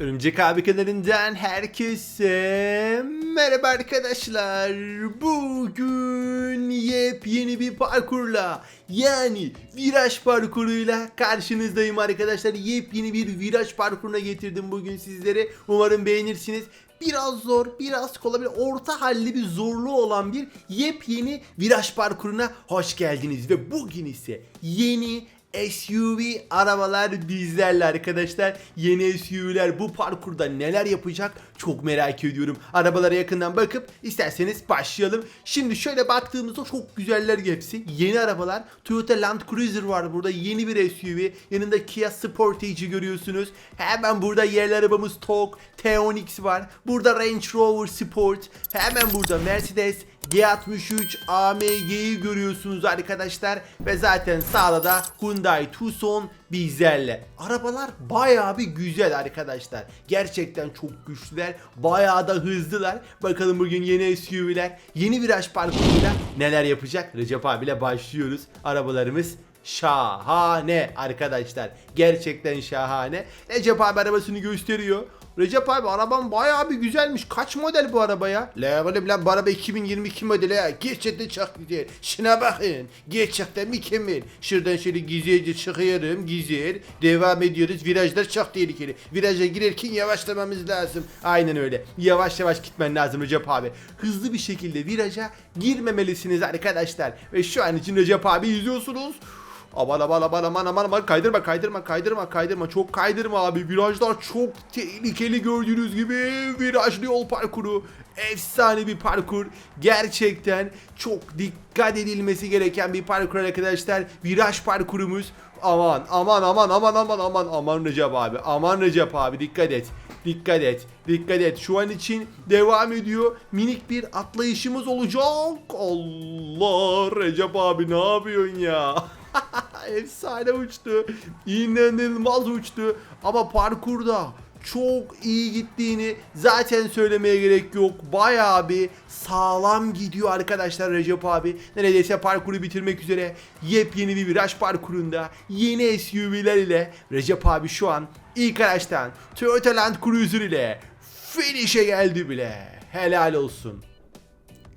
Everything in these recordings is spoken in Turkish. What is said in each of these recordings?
Örümcek abi kanalından herkese merhaba arkadaşlar. Bugün yepyeni bir parkurla yani viraj parkuruyla karşınızdayım arkadaşlar. Yepyeni bir viraj parkuruna getirdim bugün sizlere. Umarım beğenirsiniz. Biraz zor, biraz kolay, bir orta halli bir zorluğu olan bir yepyeni viraj parkuruna hoş geldiniz. Ve bugün ise yeni SUV arabalar bizlerle arkadaşlar. Yeni SUV'ler bu parkurda neler yapacak çok merak ediyorum. Arabalara yakından bakıp isterseniz başlayalım. Şimdi şöyle baktığımızda çok güzeller hepsi. Yeni arabalar. Toyota Land Cruiser var burada. Yeni bir SUV. Yanında Kia Sportage'i görüyorsunuz. Hemen burada yerli arabamız Tok, T-Onix var. Burada Range Rover Sport. Hemen burada Mercedes G63 AMG'yi görüyorsunuz arkadaşlar ve zaten sağda da Hyundai Tucson bizlerle. Arabalar bayağı bir güzel arkadaşlar. Gerçekten çok güçlüler. Bayağı da hızlılar. Bakalım bugün yeni SUV'ler, yeni viraj parkuruyla neler yapacak? Recep abiyle başlıyoruz. Arabalarımız şahane arkadaşlar. Gerçekten şahane. Recep abi arabasını gösteriyor. Recep abi araban bayağı bir güzelmiş. Kaç model bu araba ya? La oğlum lan bu araba 2022 modeli ya. Gerçekten çok güzel. Şuna bakın. Gerçekten mükemmel. Şuradan şöyle güzelce çıkıyorum. Güzel. Devam ediyoruz. Virajlar çok tehlikeli. Viraja girerken yavaşlamamız lazım. Aynen öyle. Yavaş yavaş gitmen lazım Recep abi. Hızlı bir şekilde viraja girmemelisiniz arkadaşlar. Ve şu an için Recep abi izliyorsunuz. Aman aman aman aman aman aman kaydırma kaydırma kaydırma kaydırma çok kaydırma abi virajlar çok tehlikeli gördüğünüz gibi virajlı yol parkuru efsane bir parkur gerçekten çok dikkat edilmesi gereken bir parkur arkadaşlar viraj parkurumuz aman aman aman aman aman aman aman Recep abi aman Recep abi dikkat et Dikkat et. Dikkat et. Şu an için devam ediyor. Minik bir atlayışımız olacak. Allah Recep abi ne yapıyorsun ya? Efsane uçtu. İnanılmaz uçtu. Ama parkurda çok iyi gittiğini zaten söylemeye gerek yok. Bayağı bir sağlam gidiyor arkadaşlar Recep abi. Neredeyse parkuru bitirmek üzere. Yepyeni bir viraj parkurunda yeni SUV'ler ile Recep abi şu an ilk araçtan Toyota Land Cruiser ile finish'e geldi bile. Helal olsun.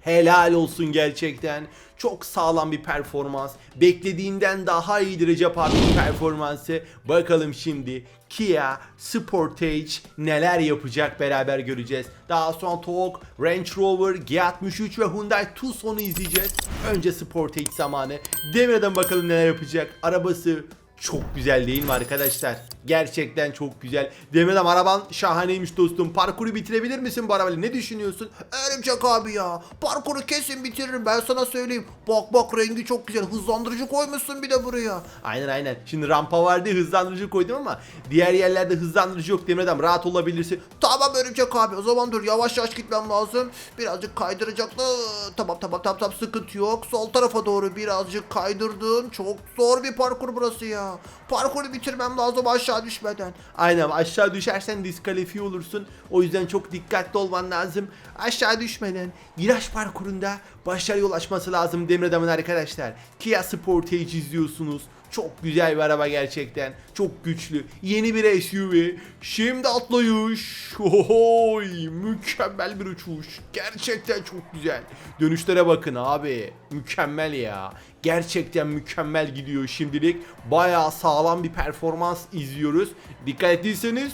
Helal olsun gerçekten. Çok sağlam bir performans. Beklediğinden daha iyidir Recep abinin performansı. Bakalım şimdi Kia Sportage neler yapacak beraber göreceğiz. Daha sonra Tok, Range Rover, G63 ve Hyundai Tucson'u izleyeceğiz. Önce Sportage zamanı. Demeden bakalım neler yapacak. Arabası çok güzel değil mi arkadaşlar? Gerçekten çok güzel. Demirem araban şahaneymiş dostum. Parkuru bitirebilir misin bu arabayla? Ne düşünüyorsun? Örümcek abi ya. Parkuru kesin bitiririm ben sana söyleyeyim. Bak bak rengi çok güzel. Hızlandırıcı koymuşsun bir de buraya. Aynen aynen. Şimdi rampa vardı hızlandırıcı koydum ama diğer yerlerde hızlandırıcı yok Demirem. Rahat olabilirsin. Tamam Örümcek abi o zaman dur yavaş yavaş gitmem lazım. Birazcık kaydıracaklı. Tamam tamam tamam tamam sıkıntı yok. Sol tarafa doğru birazcık kaydırdım. Çok zor bir parkur burası ya. Parkuru bitirmem lazım aşağı düşmeden. Aynen aşağı düşersen diskalifiye olursun. O yüzden çok dikkatli olman lazım. Aşağı düşmeden viraj parkurunda başarıya ulaşması lazım Demir Adam'ın arkadaşlar. Kia Sportage izliyorsunuz. Çok güzel bir araba gerçekten. Çok güçlü. Yeni bir SUV. Şimdi atlayış. Ohoy, mükemmel bir uçuş. Gerçekten çok güzel. Dönüşlere bakın abi. Mükemmel ya. Gerçekten mükemmel gidiyor şimdilik. Bayağı sağlam bir performans izliyoruz. Dikkat ettiyseniz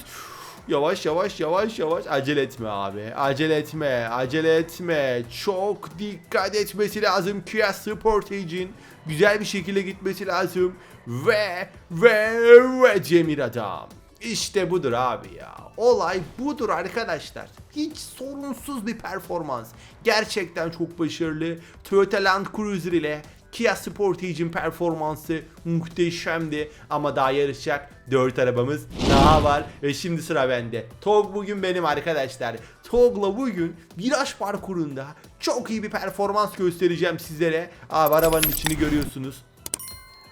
Yavaş yavaş yavaş yavaş acele etme abi. Acele etme, acele etme. Çok dikkat etmesi lazım Kia Sportage'in. Güzel bir şekilde gitmesi lazım. Ve ve ve Cemil Adam. İşte budur abi ya. Olay budur arkadaşlar. Hiç sorunsuz bir performans. Gerçekten çok başarılı. Toyota Land Cruiser ile Kia Sportage'in performansı muhteşemdi ama daha yarışacak 4 arabamız daha var ve şimdi sıra bende. Tog bugün benim arkadaşlar. Tog'la bugün viraj parkurunda çok iyi bir performans göstereceğim sizlere. Abi arabanın içini görüyorsunuz.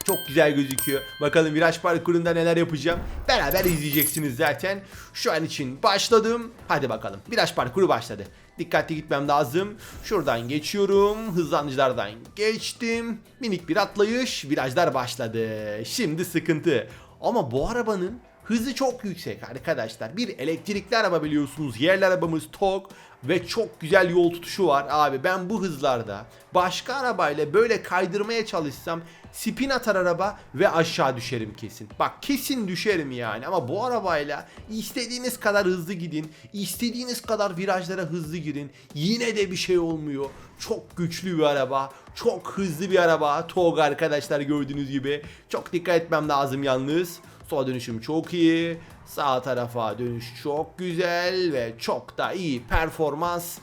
Çok güzel gözüküyor. Bakalım viraj parkurunda neler yapacağım. Beraber izleyeceksiniz zaten. Şu an için başladım. Hadi bakalım. Viraj parkuru başladı. Dikkatli gitmem lazım. Şuradan geçiyorum. Hızlanıcılardan geçtim. Minik bir atlayış. Virajlar başladı. Şimdi sıkıntı. Ama bu arabanın Hızı çok yüksek arkadaşlar. Bir elektrikli araba biliyorsunuz. Yerli arabamız TOG ve çok güzel yol tutuşu var abi. Ben bu hızlarda başka arabayla böyle kaydırmaya çalışsam spin atar araba ve aşağı düşerim kesin. Bak kesin düşerim yani ama bu arabayla istediğiniz kadar hızlı gidin, istediğiniz kadar virajlara hızlı girin. Yine de bir şey olmuyor. Çok güçlü bir araba, çok hızlı bir araba. TOG arkadaşlar gördüğünüz gibi. Çok dikkat etmem lazım yalnız. Sol dönüşüm çok iyi. Sağ tarafa dönüş çok güzel ve çok da iyi performans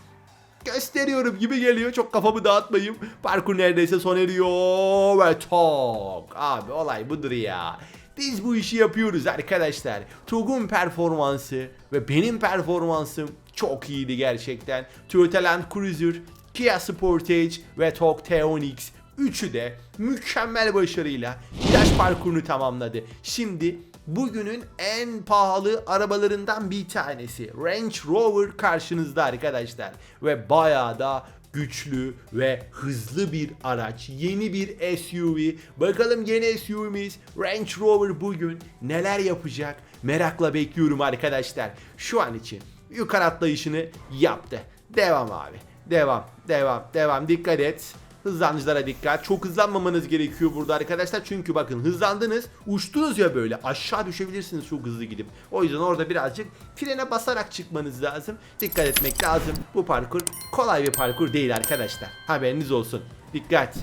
gösteriyorum gibi geliyor. Çok kafamı dağıtmayayım. Parkur neredeyse son eriyor ve tok. Abi olay budur ya. Biz bu işi yapıyoruz arkadaşlar. Tug'un performansı ve benim performansım çok iyiydi gerçekten. Toyota Land Cruiser, Kia Sportage ve Tok T-Onix Üçü de mükemmel başarıyla viraj parkurunu tamamladı. Şimdi bugünün en pahalı arabalarından bir tanesi Range Rover karşınızda arkadaşlar. Ve bayağı da güçlü ve hızlı bir araç. Yeni bir SUV. Bakalım yeni SUV'miz Range Rover bugün neler yapacak? Merakla bekliyorum arkadaşlar. Şu an için yukarı atlayışını yaptı. Devam abi. Devam, devam, devam. Dikkat et. Hızlanıcılara dikkat. Çok hızlanmamanız gerekiyor burada arkadaşlar. Çünkü bakın hızlandınız. Uçtunuz ya böyle. Aşağı düşebilirsiniz çok hızlı gidip. O yüzden orada birazcık frene basarak çıkmanız lazım. Dikkat etmek lazım. Bu parkur kolay bir parkur değil arkadaşlar. Haberiniz olsun. Dikkat.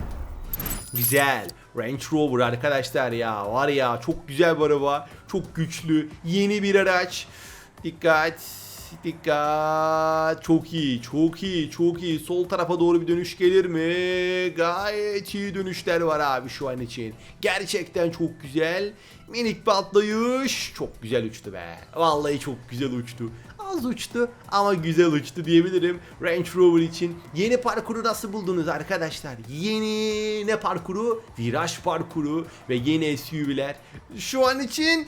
Güzel. Range Rover arkadaşlar ya. Var ya çok güzel bir araba. Çok güçlü. Yeni bir araç. Dikkat. Dikkat. Çok iyi. Çok iyi. Çok iyi. Sol tarafa doğru bir dönüş gelir mi? Gayet iyi dönüşler var abi şu an için. Gerçekten çok güzel. Minik bir atlayış. Çok güzel uçtu be. Vallahi çok güzel uçtu. Az uçtu ama güzel uçtu diyebilirim. Range Rover için yeni parkuru nasıl buldunuz arkadaşlar? Yeni ne parkuru? Viraj parkuru ve yeni SUV'ler. Şu an için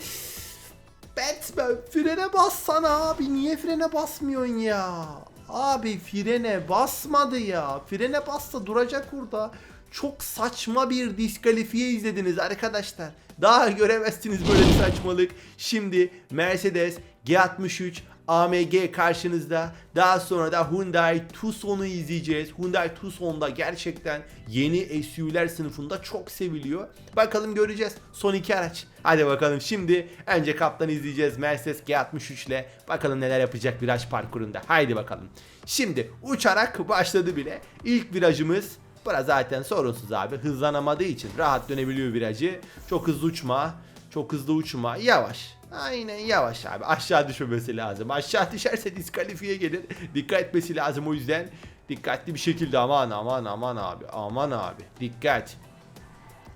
Batman frene bassana abi niye frene basmıyorsun ya? Abi frene basmadı ya. Frene bassa duracak orada. Çok saçma bir diskalifiye izlediniz arkadaşlar. Daha göremezsiniz böyle bir saçmalık. Şimdi Mercedes G63 AMG karşınızda. Daha sonra da Hyundai Tucson'u izleyeceğiz. Hyundai Tucson da gerçekten yeni SUV'ler sınıfında çok seviliyor. Bakalım göreceğiz. Son iki araç. Hadi bakalım şimdi önce kaptan izleyeceğiz Mercedes G63 ile. Bakalım neler yapacak viraj parkurunda. Haydi bakalım. Şimdi uçarak başladı bile. İlk virajımız Bura zaten sorunsuz abi. Hızlanamadığı için rahat dönebiliyor virajı. Çok hızlı uçma. Çok hızlı uçma. Yavaş. Aynen yavaş abi. Aşağı düşmemesi lazım. Aşağı düşerse diskalifiye gelir. Dikkat etmesi lazım o yüzden. Dikkatli bir şekilde aman aman aman abi. Aman abi. Dikkat.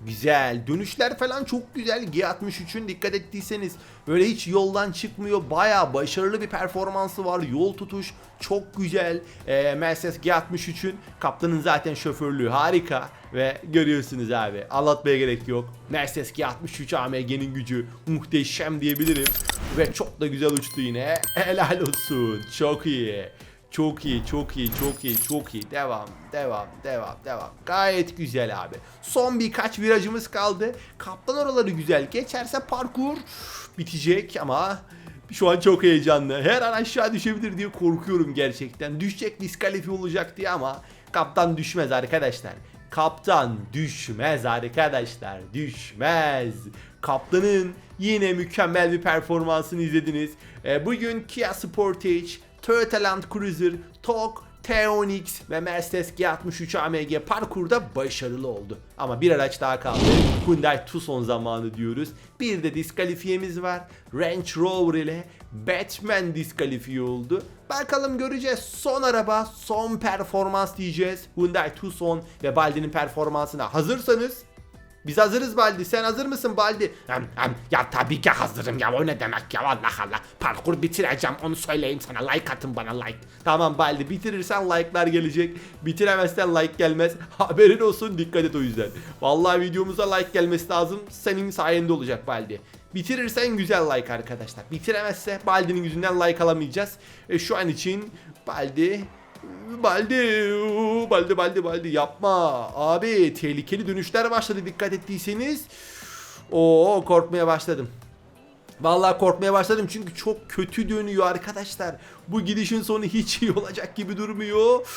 Güzel. Dönüşler falan çok güzel. G63'ün dikkat ettiyseniz böyle hiç yoldan çıkmıyor. Baya başarılı bir performansı var. Yol tutuş çok güzel. Ee, Mercedes G63'ün kaptanın zaten şoförlüğü harika. Ve görüyorsunuz abi. Anlatmaya gerek yok. Mercedes G63 AMG'nin gücü muhteşem diyebilirim. Ve çok da güzel uçtu yine. Helal olsun. Çok iyi. Çok iyi, çok iyi, çok iyi, çok iyi. Devam, devam, devam, devam. Gayet güzel abi. Son birkaç virajımız kaldı. Kaptan oraları güzel geçerse parkur bitecek ama şu an çok heyecanlı. Her an aşağı düşebilir diye korkuyorum gerçekten. Düşecek diskalifiye olacak diye ama kaptan düşmez arkadaşlar. Kaptan düşmez arkadaşlar. Düşmez. Kaptanın yine mükemmel bir performansını izlediniz. Ee, bugün Kia Sportage Toyota Land Cruiser, TOG, T-Onix ve Mercedes G63 AMG parkurda başarılı oldu. Ama bir araç daha kaldı. Hyundai Tucson zamanı diyoruz. Bir de diskalifiyemiz var. Range Rover ile Batman diskalifiye oldu. Bakalım göreceğiz. Son araba, son performans diyeceğiz. Hyundai Tucson ve Baldi'nin performansına hazırsanız biz hazırız Baldi. Sen hazır mısın Baldi? Hem, hem, ya tabii ki hazırım ya o ne demek ya Allah Allah. Parkur bitireceğim onu söyleyeyim sana like atın bana like. Tamam Baldi bitirirsen like'lar gelecek. Bitiremezsen like gelmez. Haberin olsun dikkat et o yüzden. Vallahi videomuza like gelmesi lazım. Senin sayende olacak Baldi. Bitirirsen güzel like arkadaşlar. Bitiremezse Baldi'nin yüzünden like alamayacağız. E, şu an için Baldi Baldi, Baldi, Baldi, Baldi yapma. Abi tehlikeli dönüşler başladı dikkat ettiyseniz. Oo korkmaya başladım. Vallahi korkmaya başladım çünkü çok kötü dönüyor arkadaşlar. Bu gidişin sonu hiç iyi olacak gibi durmuyor.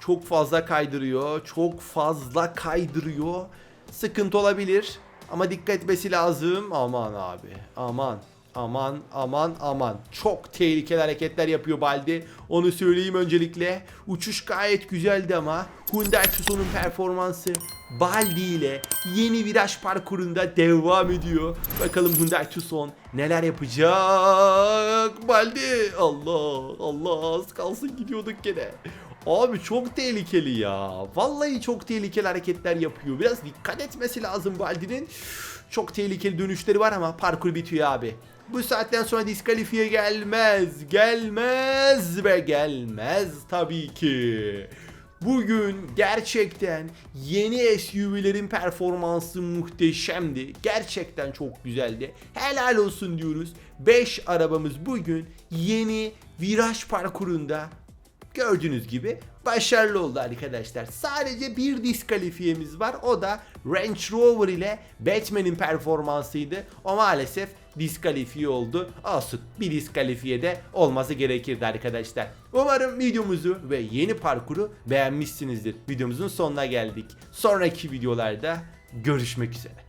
Çok fazla kaydırıyor. Çok fazla kaydırıyor. Sıkıntı olabilir. Ama dikkat etmesi lazım. Aman abi. Aman. Aman aman aman. Çok tehlikeli hareketler yapıyor Baldi. Onu söyleyeyim öncelikle. Uçuş gayet güzeldi ama Hyundai Tucson'un performansı Baldi ile yeni viraj parkurunda devam ediyor. Bakalım Hyundai Tucson neler yapacak? Baldi Allah Allah az kalsın gidiyorduk gene. Abi çok tehlikeli ya. Vallahi çok tehlikeli hareketler yapıyor. Biraz dikkat etmesi lazım Baldi'nin. Çok tehlikeli dönüşleri var ama parkur bitiyor abi. Bu saatten sonra diskalifiye gelmez. Gelmez ve gelmez tabii ki. Bugün gerçekten yeni SUV'lerin performansı muhteşemdi. Gerçekten çok güzeldi. Helal olsun diyoruz. 5 arabamız bugün yeni viraj parkurunda Gördüğünüz gibi başarılı oldu arkadaşlar. Sadece bir diskalifiyemiz var. O da Range Rover ile Batman'in performansıydı. O maalesef diskalifiye oldu. Olsun bir diskalifiye de olması gerekirdi arkadaşlar. Umarım videomuzu ve yeni parkuru beğenmişsinizdir. Videomuzun sonuna geldik. Sonraki videolarda görüşmek üzere.